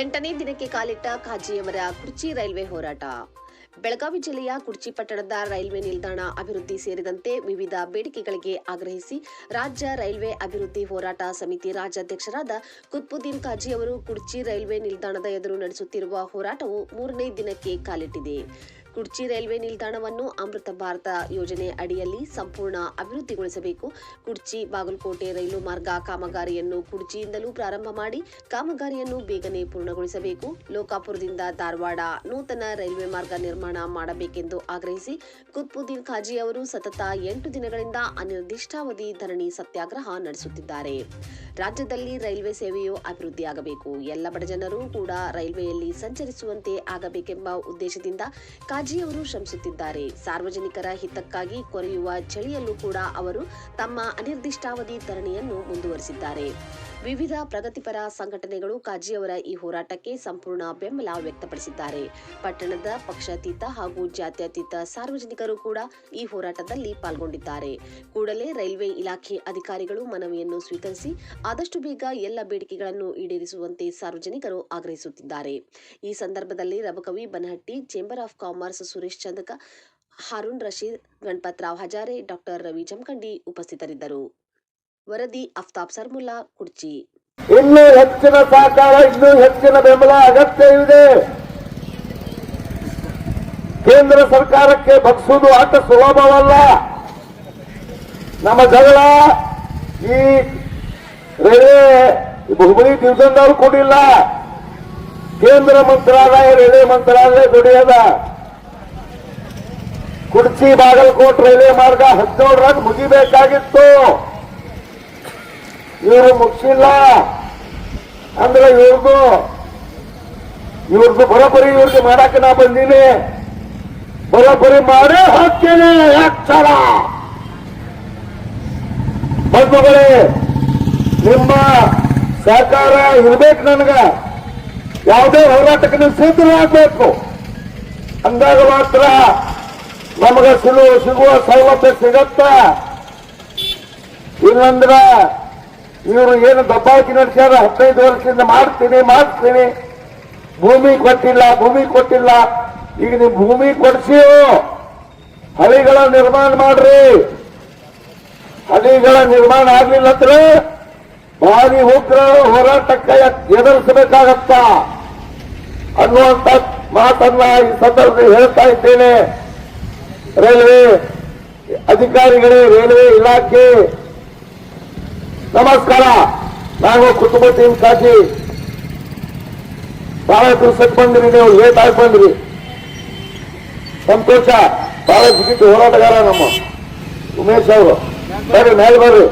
ಎಂಟನೇ ದಿನಕ್ಕೆ ಕಾಲಿಟ್ಟ ಖಾಜಿಯವರ ಕುರ್ಚಿ ರೈಲ್ವೆ ಹೋರಾಟ. ಬೆಳಗಾವಿ ಜಿಲ್ಲೆಯ ಕುರ್ಚಿ ಪಟ್ಟಣದ ರೈಲ್ವೆ ನಿಲ್ದಾಣ ಅಭಿವೃದ್ಧಿ ಸೇರಿದಂತೆ ವಿವಿಧ ಬೇಡಿಕೆಗಳಿಗೆ ಆಗ್ರಹಿಸಿ ರಾಜ್ಯ ರೈಲ್ವೆ ಅಭಿವೃದ್ಧಿ ಹೋರಾಟ ಸಮಿತಿ ರಾಜ್ಯಾಧ್ಯಕ್ಷರಾದ ಕುತ್ಬುದ್ದೀನ್ ಕಾಜಿ ಅವರು ಕುರ್ಚಿ ರೈಲ್ವೆ ನಿಲ್ದಾಣದ ಎದುರು ನಡೆಸುತ್ತಿರುವ ಹೋರಾಟವು ಮೂರನೇ ದಿನಕ್ಕೆ ಕಾಲಿಟ್ಟಿದೆ. ಕುರ್ಚಿ ರೈಲ್ವೆ ನಿಲ್ದಾಣವನ್ನು ಅಮೃತ ಭಾರತ ಯೋಜನೆ ಅಡಿಯಲ್ಲಿ ಸಂಪೂರ್ಣ ಅಭಿವೃದ್ಧಿಗೊಳಿಸಬೇಕು. ಕುರ್ಚಿ ಬಾಗಲಕೋಟೆ ರೈಲು ಮಾರ್ಗ ಕಾಮಗಾರಿಯನ್ನು ಕುರ್ಚಿಯಿಂದಲೂ ಪ್ರಾರಂಭ ಮಾಡಿ ಕಾಮಗಾರಿಯನ್ನು ಬೇಗನೆ ಪೂರ್ಣಗೊಳಿಸಬೇಕು. ಲೋಕಾಪುರದಿಂದ ಧಾರವಾಡ ನೂತನ ರೈಲ್ವೆ ಮಾರ್ಗ ನಿರ್ಮಾಣ ಮಾಡಬೇಕೆಂದು ಆಗ್ರಹಿಸಿ ಕುತ್ಬುದ್ದೀನ್ ಖಾಜಿ ಅವರು ಸತತ ಎಂಟು ದಿನಗಳಿಂದ ಅನಿರ್ದಿಷ್ಟಾವಧಿ ಧರಣಿ ಸತ್ಯಾಗ್ರಹ ನಡೆಸುತ್ತಿದ್ದಾರೆ. ರಾಜ್ಯದಲ್ಲಿ ರೈಲ್ವೆ ಸೇವೆಯು ಅಭಿವೃದ್ಧಿಯಾಗಬೇಕು. ಎಲ್ಲ ಬಡಜನರು ಕೂಡ ರೈಲ್ವೆಯಲ್ಲಿ ಸಂಚರಿಸುವಂತೆ ಆಗಬೇಕೆಂಬ ಉದ್ದೇಶದಿಂದ ಕಾಜಿ ಅವರು ಶ್ರಮಿಸುತ್ತಿದ್ದಾರೆ. ಸಾರ್ವಜನಿಕರ ಹಿತಕ್ಕಾಗಿ ಕೊರೆಯುವ ಚಳಿಯಲ್ಲೂ ಕೂಡ ಅವರು ತಮ್ಮ ಅನಿರ್ದಿಷ್ಟಾವಧಿ ಧರಣಿಯನ್ನು ಮುಂದುವರಿಸಿದ್ದಾರೆ. ವಿವಿಧ ಪ್ರಗತಿಪರ ಸಂಘಟನೆಗಳು ಕಾಜಿಯವರ ಈ ಹೋರಾಟಕ್ಕೆ ಸಂಪೂರ್ಣ ಬೆಂಬಲ ವ್ಯಕ್ತಪಡಿಸಿದ್ದಾರೆ. ಪಟ್ಟಣದ ಪಕ್ಷಾತೀತ ಹಾಗೂ ಜಾತ್ಯತೀತ ಸಾರ್ವಜನಿಕರು ಕೂಡ ಈ ಹೋರಾಟದಲ್ಲಿ ಪಾಲ್ಗೊಂಡಿದ್ದಾರೆ. ಕೂಡಲೇ ರೈಲ್ವೆ ಇಲಾಖೆ ಅಧಿಕಾರಿಗಳು ಮನವಿಯನ್ನು ಸ್ವೀಕರಿಸಿ ಆದಷ್ಟು ಬೇಗ ಎಲ್ಲ ಬೇಡಿಕೆಗಳನ್ನು ಈಡೇರಿಸುವಂತೆ ಸಾರ್ವಜನಿಕರು ಆಗ್ರಹಿಸುತ್ತಿದ್ದಾರೆ. ಈ ಸಂದರ್ಭದಲ್ಲಿ Rabakavi Banahatti, chamber of commerce Suresh Chandak Haroon Rashid Ganapatrao Hazare, doctor Ravi Jamakhandi ಉಪಸ್ಥಿತರಿದ್ದರು. ವರದಿ ಅಫ್ತಾಬ್ ಸರ್ಮುಲ್ಲಾ ಕುರ್ಚಿ ಇನ್ನೂ ಹೆಚ್ಚಿನ ಸಹಕಾರ ಇನ್ನೂ ಹೆಚ್ಚಿನ ಬೆಂಬಲ ಅಗತ್ಯ ಇದೆ ಕೇಂದ್ರ ಸರ್ಕಾರಕ್ಕೆ ಬಗ್ಸುವುದು ಅಷ್ಟ ಸುಲಭವಲ್ಲ. ನಮ್ಮ ಜಗಳ ಈ ರೈಲ್ವೆ ಹುಬ್ಬಳ್ಳಿ ದಿವಸದವರು ಕೊಡಿಲ್ಲ. ಕೇಂದ್ರ ಮಂತ್ರಾಲಯ, ರೈಲ್ವೆ ಮಂತ್ರಾಲಯ ದುಡಿಯದ ಕುರ್ಚಿ ಬಾಗಲಕೋಟ್ ರೈಲ್ವೆ ಮಾರ್ಗ ರನ್ ಮುಗಿಬೇಕಾಗಿತ್ತು. ಇವರು ಮುಗಿಸಿಲ್ಲ. ಅಂದ್ರೆ ಇವ್ರದ್ದು ಇವ್ರದ್ದು ಬರೋಬ್ಬರಿ ಇವ್ರಿಗೆ ಮಾಡಕ್ಕೆ ನಾ ಬಂದೀನಿ. ಬರೋಬ್ಬರಿ ಮಾಡೇ ಹೋಗ್ತೇನೆ ಸಾಲ? ಬಂಧುಗಳೇ, ನಿಮ್ಮ ಸಹಕಾರ ಇರ್ಬೇಕು ನನಗ. ಯಾವುದೇ ಹೋರಾಟಕ್ಕೆ ನೀವು ಸಿದ್ಧರಾಗಬೇಕು ಅಂದಾಗ ಮಾತ್ರ ನಮಗೆ ಸಿಗುವ ಸಿಗುವ ಸೌಲಭ್ಯ ಸಿಗತ್ತ? ಇಲ್ಲಂದ್ರ ಇವರು ಏನು ದಬ್ಬಾಕಿ ನಡೆಸ್ಯಾರ ಹದಿನೈದು ವರ್ಷದಿಂದ ಮಾಡ್ತೀನಿ ಮಾಡ್ತೀನಿ. ಭೂಮಿ ಕೊಟ್ಟಿಲ್ಲ ಭೂಮಿ ಕೊಟ್ಟಿಲ್ಲ. ಈಗ ನೀವು ಭೂಮಿ ಕೊಡಿಸಿ ಹಳಿಗಳ ನಿರ್ಮಾಣ ಮಾಡ್ರಿ. ಹಳಿಗಳ ನಿರ್ಮಾಣ ಆಗ್ಲಿಲ್ಲ ಅಂದ್ರೆ ಭಾರಿ ಉಗ್ರ ಹೋರಾಟಕ್ಕೆ ಎದುರಿಸಬೇಕಾಗತ್ತ? ಅನ್ನುವಂತ ಮಾತನ್ನ ಈ ಸಂದರ್ಭದಲ್ಲಿ ಹೇಳ್ತಾ ಇದ್ದೇನೆ. ರೈಲ್ವೆ ಅಧಿಕಾರಿಗಳೇ, ರೈಲ್ವೆ ಇಲಾಖೆ ನಮಸ್ಕಾರ. ನಾನು ಕುಟುಂಬದಿಂದ ಕಾಜಿ ಬಹಳ ದಿವಸಕ್ಕೆ ಬಂದ್ರಿ, ನೀವು ಲೇಟ್ ಆಗಿ ಬಂದ್ರಿ. ಸಂತೋಷ. ಬಹಳ ಜಿಗಿಟ್ಟು ಹೋರಾಟಗಾರ ನಮ್ಮ ಉಮೇಶ್ ಅವರು. ಬರ್ರಿ, ಮೇಲೆ ಬರ್ರಿ.